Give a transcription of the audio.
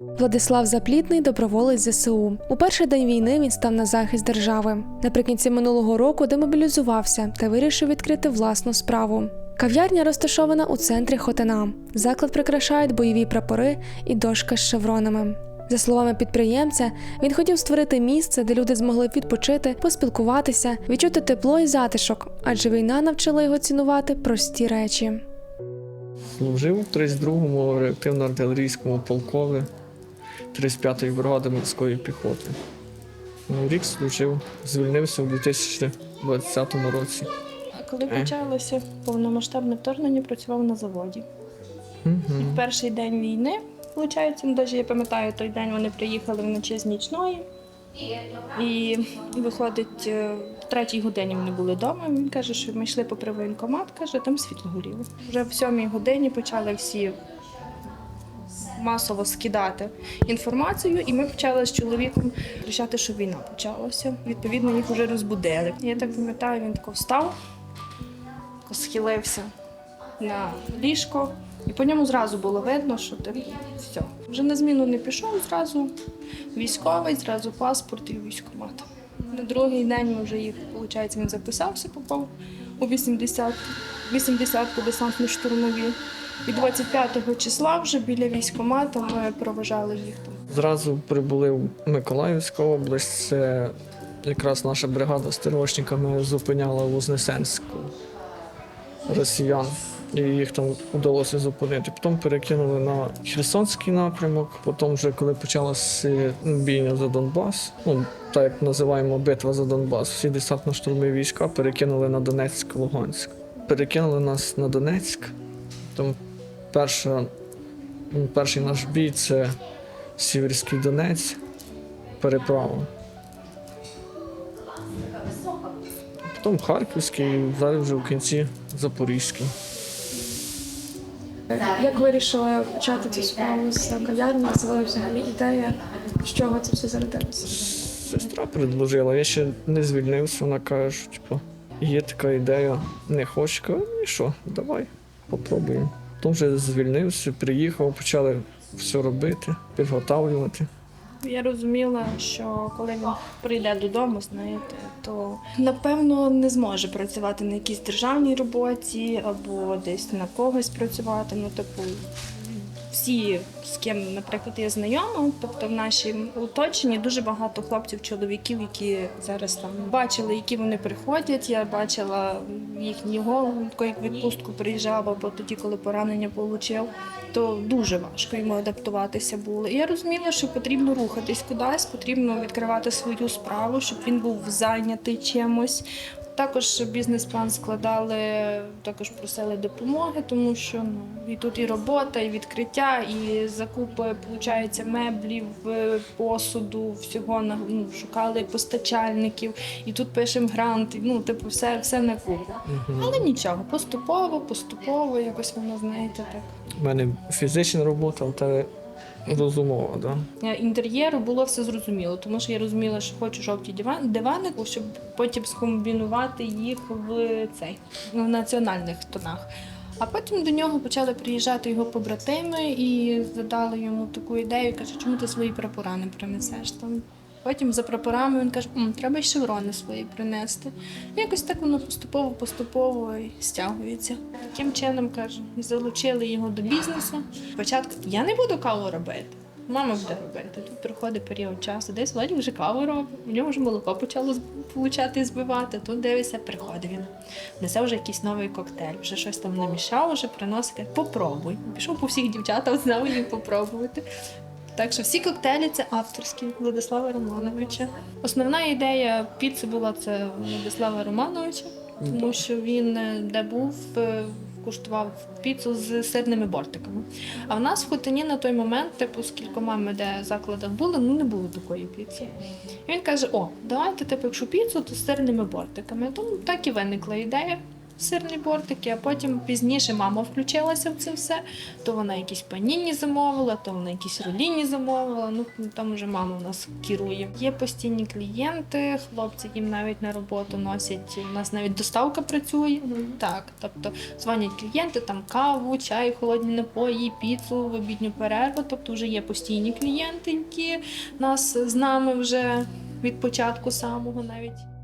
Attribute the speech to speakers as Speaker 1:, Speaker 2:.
Speaker 1: Владислав Заплітний доброволець ЗСУ. У перший день війни він став на захист держави. Наприкінці минулого року демобілізувався та вирішив відкрити власну справу. Кав'ярня розташована у центрі Хотина. Заклад прикрашають бойові прапори і дошка з шевронами. За словами підприємця, він хотів створити місце, де люди змогли відпочити, поспілкуватися, відчути тепло і затишок, адже війна навчила його цінувати прості речі.
Speaker 2: Служив в 32-му реактивно-артилерійському полкові 35-ї бригади морської піхоти. Ну, Рік служив, звільнився у 2020 році.
Speaker 3: А Коли
Speaker 2: Е.
Speaker 3: почалося повномасштабне вторгнення, працював на заводі. І
Speaker 2: Угу.
Speaker 3: в перший день війни, виходить, навіть я пам'ятаю, той день вони приїхали вночі з нічної. І виходить, е, в третій годині вони були вдома. Він каже, що ми йшли попри воєнкомат, каже, там світло горіло. Вже в сьомій годині почали всі масово скидати інформацію, і ми почали з чоловіком кричати, що війна почалася. Відповідно, їх вже розбудили. Я так пам'ятаю, він тако встав, схилився на ліжко, і по ньому зразу було видно, що ти все. Вже на зміну не пішов, зразу військовий, зразу паспорт і військкомат. На другий день ми вже їх, виходить, він записався, попав у 80, 80-ку десантно штурмові. І 25-го числа вже біля військкомату ми проважали їх там.
Speaker 2: Зразу прибули в Миколаївську область. Це якраз наша бригада з тировочниками зупиняла Вознесенську росіян. І їх там вдалося зупинити. Потім перекинули на Херсонський напрямок. Потім, вже коли почалася бійня за Донбас, ну так як називаємо битва за Донбас, всі десантно-штурмові війська перекинули на Донецьк, Луганськ. Перекинули нас на Донецьк. Там перша, ну, перший наш бій це Сіверський Донець, переправа. Потім Харківський, і зараз вже в кінці Запорізький.
Speaker 1: Як вирішили почати цю справу з кав'ярні? Це взагалі ідея, з чого це все зародилося?
Speaker 2: Сестра предложила, я ще не звільнився, вона каже, що типу, є така ідея, не хочеш, кажу, ну і що, давай, попробуємо. Потім вже звільнився, приїхав, почали все робити, підготовлювати.
Speaker 3: Я розуміла, що коли він прийде додому, знаєте, то напевно не зможе працювати на якійсь державній роботі або десь на когось працювати. Ну, типу, всі, з ким, наприклад, я знайома, тобто в нашому оточенні дуже багато хлопців, чоловіків, які зараз там бачили, які вони приходять. Я бачила їхнього, як відпустку приїжджав, або тоді, коли поранення отримав то дуже важко йому адаптуватися було. І я розуміла, що потрібно рухатись кудись, потрібно відкривати свою справу, щоб він був зайнятий чимось. Також бізнес-план складали, також просили допомоги, тому що ну і тут і робота, і відкриття, і закупи, виходить, меблів, е, посуду, всього ну, шукали постачальників, і тут пишемо грант. і, Ну, типу, все, все на купу. Але нічого, поступово, поступово, якось воно знаєте так.
Speaker 2: У мене фізична робота, а в так. да?
Speaker 3: Е, інтер'єру було все зрозуміло, тому що я розуміла, що хочу жовті диван- дивани, щоб потім скомбінувати їх в цей в національних тонах. А потім до нього почали приїжджати його побратими і задали йому таку ідею, каже, чому ти свої прапора не принесеш там. Потім за прапорами він каже, «М, треба й шеврони свої принести. І якось так воно поступово, поступово і стягується. Таким чином каже, залучили його до бізнесу. Спочатку я не буду каву робити. Мама буде робити. Тут приходить період часу, десь Владі вже каву робить, у нього вже молоко почало з- получати збивати. Тут дивиться, приходить він. Несе вже якийсь новий коктейль, вже щось там намішав, вже приносить, попробуй. Пішов по всіх дівчатах, знав їх попробувати. Так що всі коктейлі це авторські Владислава Романовича. Основна ідея піци була це Владислава Романовича, тому що він е, де був, е, куштував піцу з сирними бортиками. А в нас в Хотині на той момент, типу, з кількома ми де закладах були, ну не було такої піци. І він каже: О, давайте, типу, якщо піцу, то з сирними бортиками. Тому так і виникла ідея. Сирні бортики, а потім пізніше мама включилася в це все. То вона якісь паніні замовила, то вона якісь руліні замовила. Ну там вже мама у нас керує. Є постійні клієнти, хлопці їм навіть на роботу носять. У нас навіть доставка працює. Так, тобто дзвонять клієнти, там каву, чай, холодні напої, піцу в обідню перерву. Тобто вже є постійні клієнти, які нас з нами вже від початку самого навіть.